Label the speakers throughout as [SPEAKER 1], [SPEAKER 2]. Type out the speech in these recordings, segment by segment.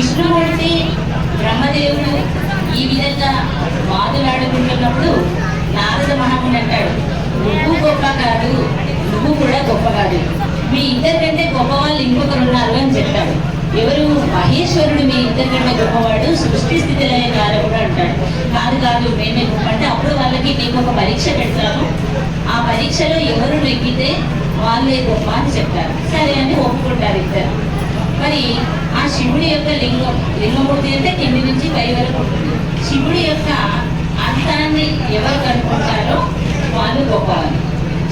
[SPEAKER 1] విష్ణుమూర్తి బ్రహ్మదేవుడు ఈ విధంగా వాదులాడుకుంటున్నప్పుడు నారద మహాముని అంటాడు నువ్వు గొప్ప కాదు నువ్వు కూడా గొప్ప కాదు. మీ ఇద్దరికంటే గొప్ప వాళ్ళు ఇంకొకరు ఉన్నారు అని చెప్తాడు. ఎవరు? మహేశ్వరుడు మీ ఇద్దరికంటే గొప్పవాడు సృష్టి స్థితిలో లయ కూడా అంటాడు. కాదు కాదు మేమే గొప్ప. అంటే అప్పుడు వాళ్ళకి నీకు ఒక పరీక్ష పెడతాను ఆ పరీక్షలో ఎవరు నెగ్గితే వాళ్ళే గొప్ప అని చెప్తారు. సరే అని ఒప్పుకుంటారు ఇద్దరు మరి ఆ శివుడి యొక్క లింగం. లింగమూర్తి అంటే కింది నుంచి పై వరకు ఉంటుంది. శివుడి యొక్క అంతాన్ని ఎవరు కనుక్కుంటారో వాళ్ళు గొప్పవాళ్ళు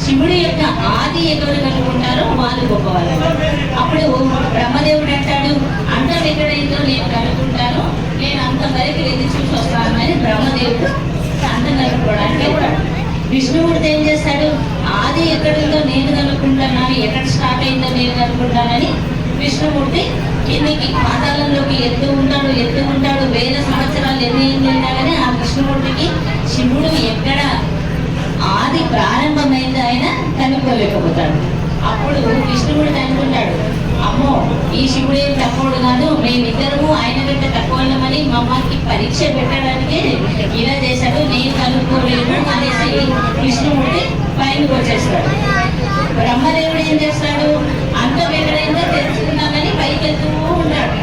[SPEAKER 1] శివుడి యొక్క ఆది ఎవరు కనుక్కుంటారో వాళ్ళు గొప్పవాళ్ళు అప్పుడు బ్రహ్మదేవుడు అంటాడు అంతం ఎక్కడైందో నేను కనుక్కుంటాను. నేను అంతవరకు వెళ్ళి చూసి వస్తాను అని బ్రహ్మదేవుడు అంతం కనుక్కోవడానికి విష్ణువుడు ఏం చేస్తాడు ఆది ఎక్కడుందో నేను కనుక్కుంటాను. ఎక్కడ స్టార్ట్ అయిందో నేను కనుక్కుంటానని విష్ణుమూర్తి కిందికి పాతాళంలోకి ఎత్తు ఉంటాడు ఎత్తు ఉంటాడు. వేల సంవత్సరాలు ఎన్ని ఎన్ని కానీ ఆ విష్ణుమూర్తికి శివుడు ఎక్కడ ఆది ప్రారంభమైంది ఆయన కనుక్కోలేకపోతాడు. అప్పుడు విష్ణువుడు కనుక్కుంటాడు అమ్మో ఈ శివుడు ఏం తక్కువడు కాదు. మేమిద్దరము ఆయన కంటే తక్కువ మమ్మల్ని పరీక్ష పెట్టడానికి ఇలా చేశాడు. నేను కనుక్కోలేను అనేసి విష్ణుమూర్తి పైనకి వచ్చేస్తాడు. బ్రహ్మదేవుడు ఏం చేస్తాడు అంతం ఎక్కడైందో తెలుసుకుందామని పైకి వెళ్తూ ఉంటాడు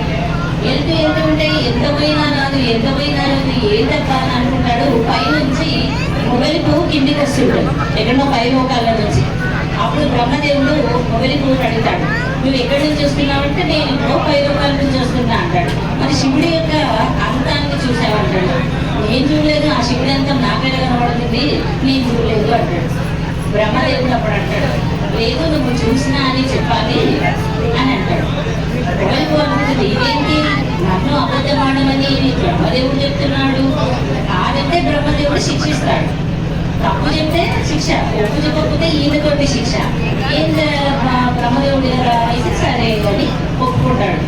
[SPEAKER 1] వెళ్తూ వెళ్తూ ఉంటే ఎంత పోయినా రాదు ఎంత పోయినా రాదు ఏంటబ్బా అని అనుకుంటాడు పైనుంచి మొగలి పువ్వు కిందికి వస్తుంటాడు. ఎక్కడో పై మోకాళ్ళ నుంచి అప్పుడు బ్రహ్మదేవుడు మొబైల్ పువ్వుని అడుగుతాడు. నువ్వు ఎక్కడి నుంచి వస్తున్నావంటే నేను ఇప్పుడు పై లోకాల నుంచి వస్తున్నా అంటాడు. మరి శివుడి యొక్క అంతాన్ని చూసావంటాడు నేను చూడలేదు ఆ శివుడి అంతం నాకేడ కనబడుతుంది నేను చూడలేదు అంటాడు. బ్రహ్మదేవుడు అప్పుడు అంటాడు. లేదు నువ్వు చూసినా అని చెప్పాలి అని అంటాడు. ఎవరికి అనుకుంటుంది ఇదేంటి? తప్పు చెప్తున్నాడు. కాదంటే బ్రహ్మదేవుడు శిక్షిస్తాడు. తప్పు చెప్తే శిక్ష ఒప్పు చెప్పకపోతే ఈయనతోటి శిక్ష. ఏం బ్రహ్మదేవుడు గారు అయితే సరే అని ఒప్పుకుంటాడు.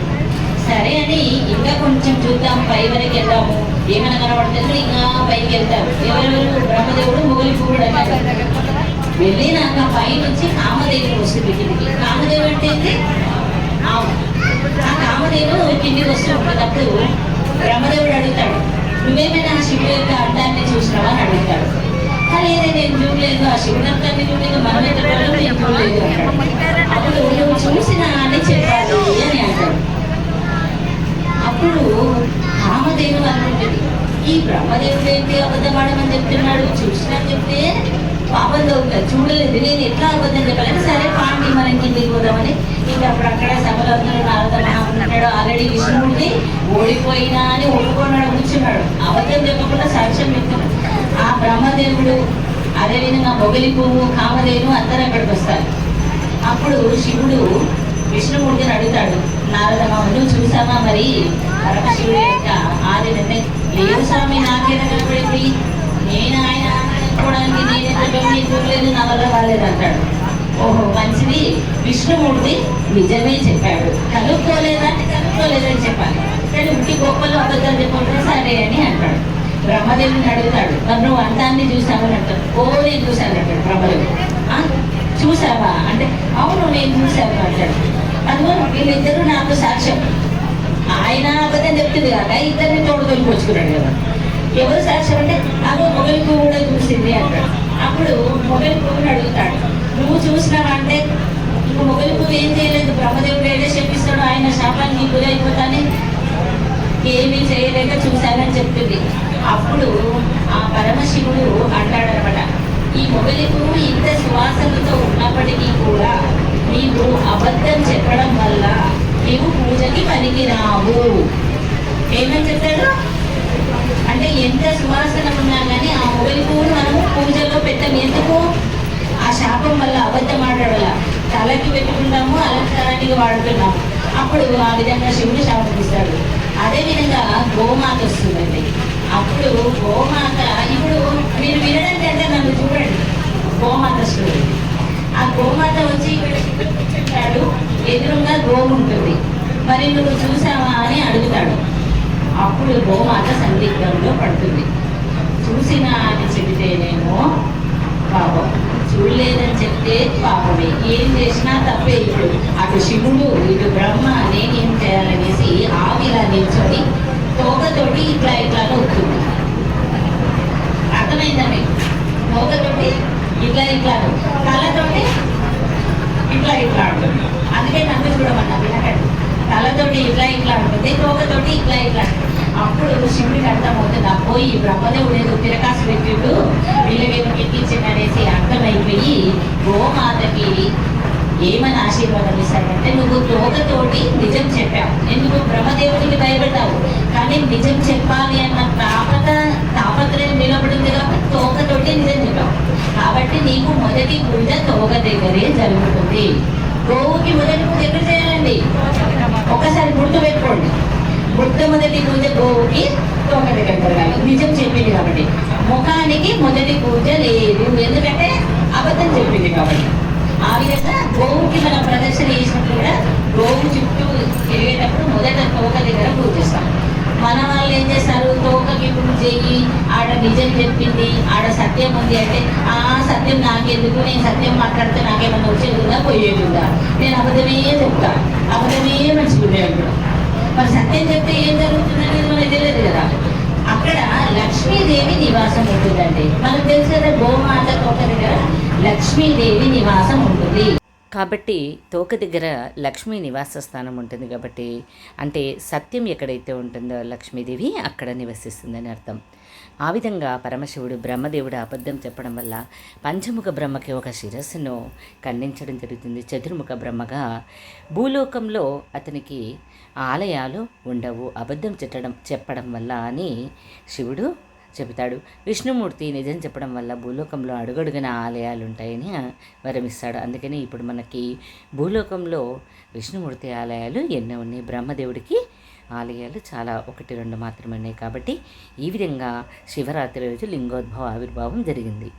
[SPEAKER 1] సరే అని ఇంకా కొంచెం చూద్దాం పై వరకు వెళ్దాము. ఏమైనా కనబడుతుంది ఇంకా పైకి వెళ్తారు ఎవరెవరు? బ్రహ్మదేవుడు మొగలి పువ్వుడు అన్నాడు వెళ్ళినాక పై నుంచి కామదేవుడు వస్తుంది కిందికి. కామదేవుడు అంటే ఆ కామదేవుడు కిందికి వస్తూ ఉంటుంది అప్పుడు బ్రహ్మదేవుడు అడుగుతాడు నువ్వేమైనా ఆ శివుడు యొక్క అర్థాన్ని చూసినావా? అని అడుగుతాడు. కానీ ఏదే నేను చూడలేదు ఆ శివుడు అర్థాన్ని చూడలేదు మనం ఎక్కడ నేను చూడలేదు అప్పుడు నువ్వు చూసిన అని చెప్పాలి అని అంటాడు. అప్పుడు కామదేవుడు అనుకుంటుంది ఈ బ్రహ్మదేవుడు ఏంటి అబద్ధమాడమని చెప్తున్నాడు? చూసినా చెప్తే పాపం అవుతుంది చూడలేదు. నేను ఎట్లా అబద్ధం చెప్పాలంటే సరే పాండి మనం కిందికి పోదామని. ఇంకా అప్పుడు అక్కడ సభలో అందరూ నారద మహామున్నాడు ఆల్రెడీ విష్ణుమూర్తి ఓడిపోయినా అని ఒప్పుకున్నాడు కూర్చున్నాడు. అబద్ధం చెప్పకుండా సాక్ష్యం చెప్తున్నాడు. ఆ బ్రహ్మదేవుడు అదేవిధంగా మొగలి పువ్వు కామదేవుడు అందరూ అక్కడికి వస్తారు. అప్పుడు శివుడు విష్ణుమూర్తిని అడుగుతాడు నారదమ్మ నువ్వు చూసావా మరి? పరమశివుడి యొక్క ఆది నిర్ణయం. లేదు స్వామి నాకేదో కనపడింది నేను ఆయన? అనుకోవడానికి నేను నా వల్ల కాలేదు అంటాడు. ఓహో మంచిది. విష్ణుమూర్తి నిజమే చెప్పాడు. కనుక్కోలేదంటే కనుక్కోలేదని చెప్పాలి. కానీ ఉట్టి గొప్పలు అబద్ధాలు చెప్పకుండా సరే అని అంటాడు. బ్రహ్మదేవుని అడుగుతాడు మరి నువ్వు అంతాన్ని చూసావని అంటాడు. ఓ నేను చూశాను అంటాడు బ్రహ్మదేవుడు. చూసావా అంటే అవును నేను చూశాను అంటాడు. అందులో వీళ్ళిద్దరూ నాకు సాక్ష్యం. ఆయన అబద్ధం చెప్తుంది కాక ఇద్దరిని తోడు పోచుకున్నాడు కదా. ఎవరు సాక్ష్యం అంటే అదో మొగలి పువ్వు కూడా చూసింది అంటాడు. అప్పుడు మొగలి పువ్వుని అడుగుతాడు. నువ్వు చూసినావంటే నువ్వు మొగలి పువ్వు ఏం చేయలేదు బ్రహ్మదేవుడు ఏదో చెప్పిస్తాడు ఆయన శాపానికి గురైపోతానే ఏమీ చేయలేక చూశానని చెప్తుంది అప్పుడు ఆ పరమశివుడు అంటాడనమాట ఈ మొగలి పువ్వు ఇంత సువాసనతో ఉన్నప్పటికీ కూడా నీవు అబద్ధం చెప్పడం వల్ల నీవు పూజకి పనికిరావు. ఏమని చెప్తాడు అంటే ఎంత సువాసన ఉన్నా కానీ ఆ మొగలి పువ్వును మనము పూజలో పెట్టం. ఎందుకు? ఆ శాపం వల్ల అబద్ధం ఆడడం తలకి పెట్టుకుంటాము అలంకారానికి వాడుతున్నాము. అప్పుడు ఆ విధంగా శివుడు శాపం ఇస్తాడు అదేవిధంగా గోమాత వస్తుందండి. అప్పుడు గోమాత ఇప్పుడు మీరు వినడం అంటే నన్ను చూడండి. గోమాత స్టోరీ ఆ గోమాత వచ్చి ఇక్కడ కూర్చుంటాడు ఎదురుగా గోవు ఉంటుంది. మరి నువ్వు చూసావా అని అడుగుతాడు. అప్పుడు గోమాత సందిగ్ధంలో పడుతుంది. చూసినా అని చెబితేనేమో పాపం. చూడలేదని చెప్తే పాపమే. ఏం చేసినా తప్పే ఇప్పుడు. అటు శివుడు ఇటు బ్రహ్మ నేనేం చేయాలనేసి ఆవిలా నిల్చొని తోకతోటి ఇట్లా ఇట్లా నొక్కుతుంది. అర్థమైందా మీకు తోకతోటి ఇట్లా ఇట్లా తలతోటి ఇట్లా ఇట్లా ఉంటుంది అందుకే నన్ను చూడమన్నా వినకండి. తలతోటి ఇట్లా ఇట్లా ఉంటుంది తోకతోటి ఇట్లా ఇట్లా అప్పుడు శివుడికి అర్థమవుతుంది అబ్బో ఈ బ్రహ్మదేవుడు ఏదో తిరకాసు పెట్టిండు వీళ్ళకేదో ఎక్కించిందనేసి అర్థమైపోయి గోమాతకి ఏమని ఆశీర్వాదం ఇస్తాడంటే నువ్వు తోకతోటి నిజం చెప్పావు ఎందుకు బ్రహ్మదేవుడికి భయపడ్డావు కానీ నిజం చెప్పాలి అన్న తాపత తాపత్రయం నిలబడింది కాబట్టి తోకతోటి నిజం చెప్పావు కాబట్టి నీకు మొదటి పూజ తోక దగ్గరే జరుగుతుంది. గోవుకి మొదటి పూజ ఎక్కడ చేయాలండి? ఒకసారి గుర్తు పెట్టుకోండి. మొట్టమొదటి పూజ గోవుకి తోక దగ్గర జరగాలి. నిజం చెప్పింది కాబట్టి. ముఖానికి మొదటి పూజ లేదు. ఎందుకంటే అబద్ధం చెప్పింది కాబట్టి. ఆ విధంగా గోవుకి మనం ప్రదర్శన చేసినప్పుడు కూడా గోవు చుట్టూ తిరిగేటప్పుడు మొదట తోక దగ్గర పూజ మన వాళ్ళు ఏం చేస్తారు? తోకకి పూజ చేయి ఆడ నిజం చెప్పింది ఆడ సత్యం ఉంది అంటే ఆ సత్యం నాకెందుకు? నేను సత్యం మాట్లాడితే నాకేమన్నా వచ్చేది ఉందా? ఉందా? నేను అబద్ధమే చెప్తా. అబద్ధమే మంచిగా అంటాడు మరి సత్యం చెప్తే ఏం జరుగుతుంది అనేది మనకు తెలియదు కదా. అక్కడ లక్ష్మీదేవి నివాసం ఉంటుందండి. మనకు తెలుసు కదా గోమాత తోట దగ్గర లక్ష్మీదేవి నివాసం ఉంటుంది.
[SPEAKER 2] కాబట్టి తోక దగ్గర లక్ష్మీ నివాస స్థానం ఉంటుంది కాబట్టి అంటే సత్యం ఎక్కడైతే ఉంటుందో లక్ష్మీదేవి అక్కడ నివసిస్తుందని అర్థం. ఆ విధంగా పరమశివుడు బ్రహ్మదేవుడు అబద్ధం చెప్పడం వల్ల పంచముఖ బ్రహ్మకి ఒక శిరస్సును ఖండించడం జరుగుతుంది. చతుర్ముఖ బ్రహ్మగా భూలోకంలో అతనికి ఆలయాలు ఉండవు. అబద్ధం చెప్పడం చెప్పడం వల్ల అని శివుడు చెబుతాడు. విష్ణుమూర్తి నిజం చెప్పడం వల్ల భూలోకంలో అడుగడుగున ఆలయాలు ఉంటాయని వరమిస్తాడు. అందుకని ఇప్పుడు మనకి భూలోకంలో విష్ణుమూర్తి ఆలయాలు ఎన్నో ఉన్నాయి. బ్రహ్మదేవుడికి ఆలయాలు చాలా ఒకటి రెండు మాత్రమే ఉన్నాయి. కాబట్టి ఈ విధంగా శివరాత్రి రోజు లింగోద్భవ ఆవిర్భావం జరిగింది.